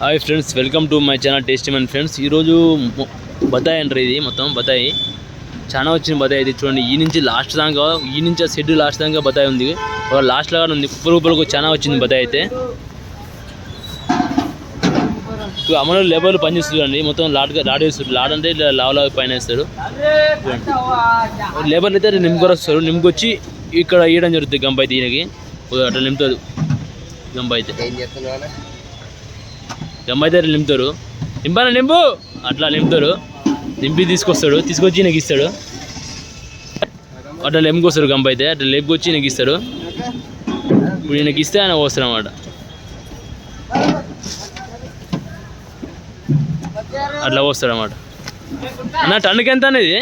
Hi friends welcome to my channel tasty man friends ఈరోజు బతాయి బత్తాయి అంటారు ఇది మొత్తం బతాయి చాలా వచ్చింది బతాయి ఇది చూడండి. ఈ నుంచి లాస్ట్ దాకా ఈ నుంచి ఆ షెడ్ లాస్ట్ దాకా బత్తాయి ఉంది. లాస్ట్ లాగా ఉంది. కుప్పలు కుప్పలకు చాలా వచ్చింది బత్తాయి అయితే. ఇక అమలు లేబర్లు పనిచేస్తుండీ మొత్తం లాడ్ లాడ్ వేస్తారు లాడ్ అంటే ఇలా లావ్ పైన వేస్తారు. లేబర్లు అయితే నిమ్ముకొని వస్తారు. నిమ్ముకొచ్చి ఇక్కడ వేయడం జరుగుతుంది గంప అయితే ఈయనకి. అట్లా నింపుతుంది గంప అయితే. ఏం గమ్మైతే నింపుతారు నింపాన నింపు? అట్లా నింపుతారు నింపి తీసుకొస్తాడు. తీసుకొచ్చి నాకు ఇస్తాడు అట్లా లెంపుకొస్తాడు గంప అయితే అట్లా లేపుకొచ్చి నాకు ఇస్తాడు ఇప్పుడు ఈయనకి ఇస్తే ఆయన వస్తాడు అన్నమాట. అట్లా వస్తాడు అన్నమాట. అన్న టన్నుకి ఎంత అనేది?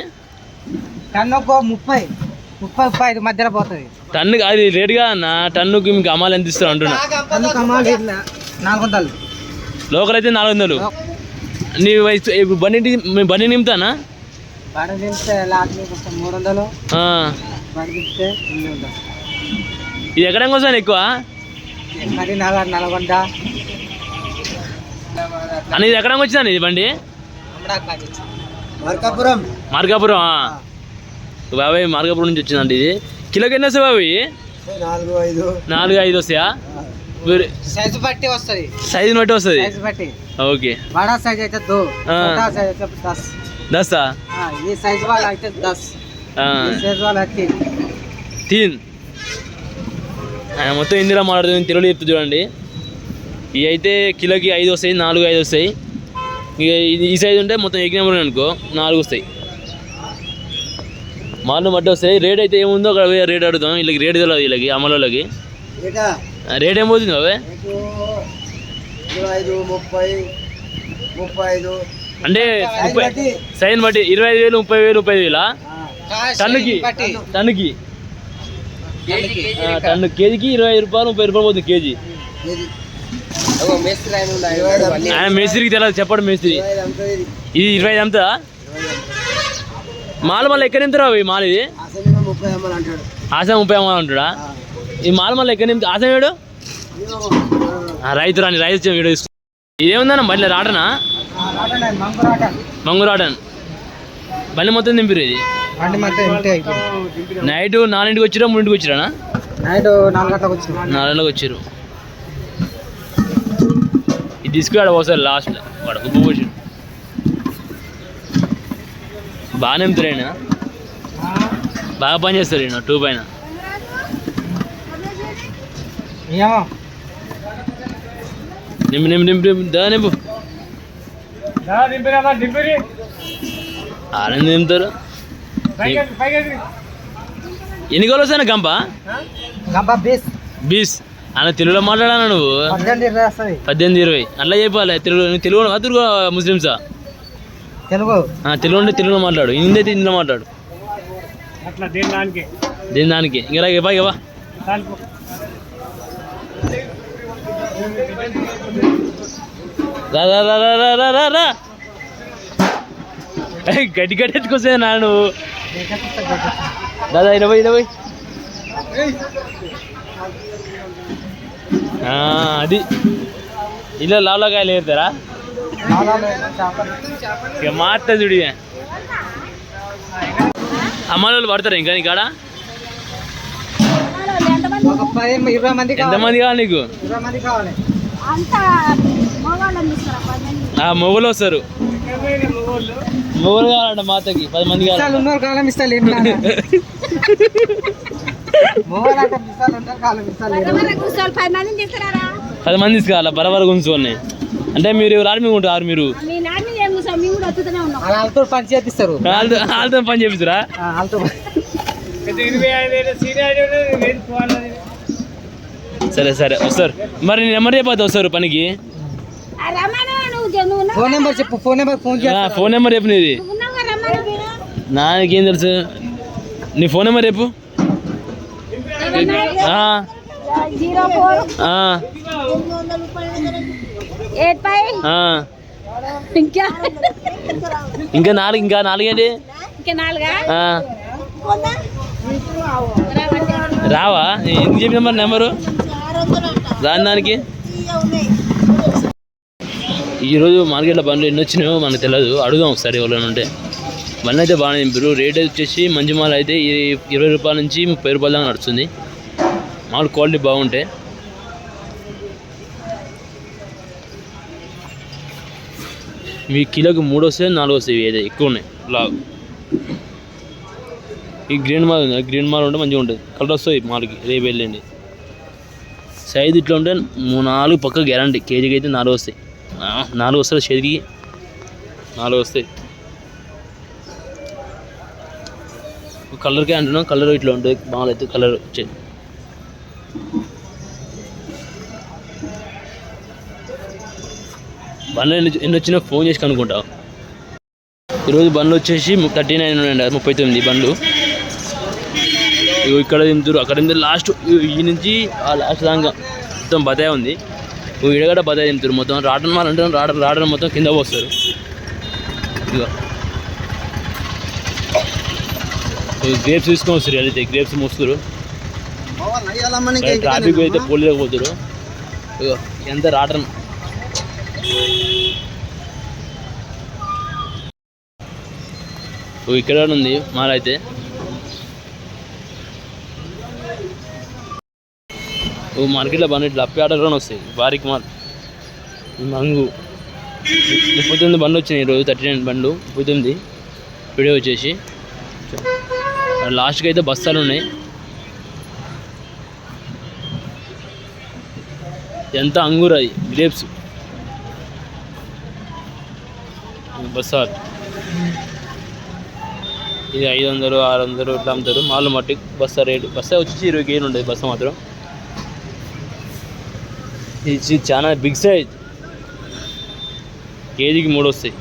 టన్నుకు ముప్పై. ముప్పై ముప్పై ఐదు మధ్యలో పోతుంది. టన్నుకి అది రేటుగా అన్న టన్నుకి మీకు అమ్మాలి ఎంత ఇస్తారు అంటున్నా. నాలుగు వందలు. లోకల్ అయితే నాలుగు వందలు నీ వయసు బండి మేము బండి నింపుతానా ఇది ఎక్కడ కోసం ఎక్కువ అని ఇది ఎక్కడ వచ్చిందండి ఇది బండి? మార్కాపురం. మార్కాపురం బాబాయ్ మార్కాపురం నుంచి వచ్చిందండి ఇది. కిలోకి ఎన్ని వస్తాయి బాబాయ్? నాలుగు ఐదు. నాలుగు ఐదు వస్తాయా? సైజు బట్టి వస్తుంది. సైజు బట్టి వస్తుంది? సైజు బట్టి. ఓకే. బడా సైజ్ అయితే దో సైజ్ అయితే ఆ ఈ సైజ్ వాళ్ళ అయితే ఆ. సైజ్ వాళ్ళ ఆయన మొత్తం ఇందిరా మాట్లాడుతుంది తెలుగులో చెప్తుంది చూడండి. ఇవి అయితే కిలోకి ఐదు వస్తాయి నాలుగు ఐదు వస్తాయి. ఇక ఈ సైజు ఉంటే మొత్తం ఎగ్ నెంబర్ అనుకో నాలుగు వస్తాయి. మాలు మట్టి వస్తాయి. రేట్ అయితే ఏముందో అక్కడ రేట్ అడుగుతాం వీళ్ళకి రేట్ తెలియదు వీళ్ళకి అమలులకి. రేట్ ఏం పోతుంది అవే ఇరవై ఐదు ముప్పై ముప్పై ఐదు అంటే ముప్పై సైజుని బట్టి ఇరవై ఐదు వేలు ముప్పై వేలు? ముప్పై వేలా టన్నుకి టన్నుకి. టన్ను కేజీకి ఇరవై ఐదు రూపాయలు ముప్పై రూపాయలు పోతుంది కేజీ. మేస్త్రి ఆయన మేస్త్రికి తెలియదు చెప్పడు మేస్త్రి. ఇది. ఇరవై ఐదు అమ్ముతుందా మాల మళ్ళీ ఎక్కడ అవి మాల ఇది? అంటాడు ఆశ ముప్పై అమ్మాలి ఉంటాడా ఈ మాల మళ్ళీ ఎక్కడ నింపుతా? ఆశ వేడు ఆ, రైతు రాని రైతు తీసుకు ఇదేముందన్న బండి రాటనా? మంగురాట మంగురాటన్ బండి మొత్తం నింపిరు ఇది నైట్ నాలుగింటికి వచ్చిరా మూడింటికి వచ్చిరానా నైట్ నాలుగు గంటలకు వచ్చారు ఇది తీసుకురాడు ఒకసారి లాస్ట్ వాడు ఉప్పు పోసి బాగానే నింపుతారు ఆయన బాగా పని చేస్తారు ఈయన టూ పైన. నింపు నింపు నింపు నింపు. దా నింపు ఆనంద నింపుతారు. ఎన్ని కోళ్ళు వస్తాయి గంప? గంప బీస్. బీస్. అన్న తెలుగులో మాట్లాడాను నువ్వు? పద్దెనిమిది ఇరవై అట్లా చెప్పాలి. తెలుగు తెలుగు తెలుగు ముస్లిమ్సా? తెలుగు. ఆ, తెలుగు అంటే తెలుగులో మాట్లాడు. హిందీ అయితే హిందీలో మాట్లాడు. అట్లా దీని దానికి? దీని దానికి? ఇంకా ఇవ్వ ఇవ్వ. గడ్డి గడ్డి ఎత్తుకొచ్చా నా నువ్వు. దాదా ఇరవై ఇరవై అది. ఇలా లావలకాయలు ఏరుతారా? ఇక మాత్త చూడి అమ్మాయిలు పడతారు ఇంకా నీకాడ? ఎంతమంది? కావాలి నీకు? మొగలు వస్తారు. మొగలు కావాలంట మాతకి పది మంది కావాలి కాలం ఇస్తా లేదు పది మంది తీసుకోవాలా బరాబర్ గుంచుకొని అంటే మీరు ఆర్మీ ఉంటారు మీరు పని చేపిస్తారు. పని చేపిస్తారా? సరే సరే వస్తారు మరి నేను నెంబర్ చెప్పద్దు వస్తారు పనికి? ఫోన్ నెంబర్ చెప్పు phone number phone phone number చెప్పు నీది. నాకేం తెలుసు? నీ ఫోన్ నెంబర్ చెప్పు. ఇంకా? నాలుగు ఇంకా నాలుగేంటి రావా? ఎందుకు చెప్పిన మరి నెంబరు? రాని దానికి ఈరోజు మార్కెట్లో బండ్లు ఎన్ని వచ్చినాయో మనకు తెలియదు అడుగుదాం ఒకసారి ఎవరైనా ఉంటే. బండ్లు అయితే బాగానే నింపారు రేట్ వచ్చేసి మంచి మాల్ అయితే ఇరవై రూపాయల నుంచి ముప్పై రూపాయల దాకా నడుస్తుంది. మాల్ క్వాలిటీ బాగుంటాయి మీ కిలోకి మూడు వస్తాయి నాలుగు వస్తాయి అయితే ఎక్కువ ఉన్నాయి. లావు. ఈ గ్రీన్ మాల్ ఉంది. గ్రీన్ మాల్ ఉంటే మంచిగా ఉంటుంది. కలర్ వస్తాయి మాల్కి. రేపు వెళ్ళండి సైజ్ ఇట్లా ఉంటే మూ- నాలుగు పక్క గ్యారంటీ. కేజీకి అయితే నాలుగు వస్తాయి. నాలుగు వస్తాయి చేతికి? నాలుగు వస్తాయి. కలర్కే అంటున్నాం. కలర్ ఇట్లా ఉంటుంది మాల్ అయితే కలర్ వచ్చేది. బండ్లు ఎన్ని ఎన్ని వచ్చినా ఫోన్ చేసి కనుక్కుంటావు ఈరోజు బండ్లు వచ్చేసి థర్టీ నైన్ ఉన్నాయండి ముప్పై తొమ్మిది బండ్లు. ఇక్కడ దింపుతారు అక్కడ దింపుతారు లాస్ట్ ఈ నుంచి ఆ లాస్ట్ దాకా మొత్తం బతాయి ఉంది. ఇడగడ బతాయి దింపుతారు మొత్తం రాటన్ వాళ్ళు అంటే రాడర్ మొత్తం కింద పోస్తారు. ఇగో. గ్రేప్స్ తీసుకొని వస్తారు అయితే గ్రేప్స్ మోస్తారు ట్రాఫిక్ అయితే పోలేకపోతారు ఇగో ఎంత రాటన్. ఇక్కడ కూడా ఉంది మాలైతే ఓ మార్కెట్లో బండి ఇట్లా అప్పి ఆర్డర్లోనే వస్తాయి. వారికి మాల్ మంగు. ముప్పై తొమ్మిది బండ్లు వచ్చినాయి ఈరోజు థర్టీ నైన్ బండ్లు ముప్పై తొమ్మిది. వీడియో వచ్చేసి. లాస్ట్కి అయితే బస్తాలు ఉన్నాయి. ఎంత అంగూర్ అది గ్రేప్స్. బస్తాలు. ఇది ఐదు వందలు ఆరు వందలు ఇట్లా అమ్ముతారు. మాలు మట్టి బస్తా రేటు. బస్తా వచ్చేసి ఇరవై కేజీలు ఉంటుంది బస్తా మాత్రం. ఇది చాలా బిగ్ సైజ్ కేజీకి మూడు వస్తాయి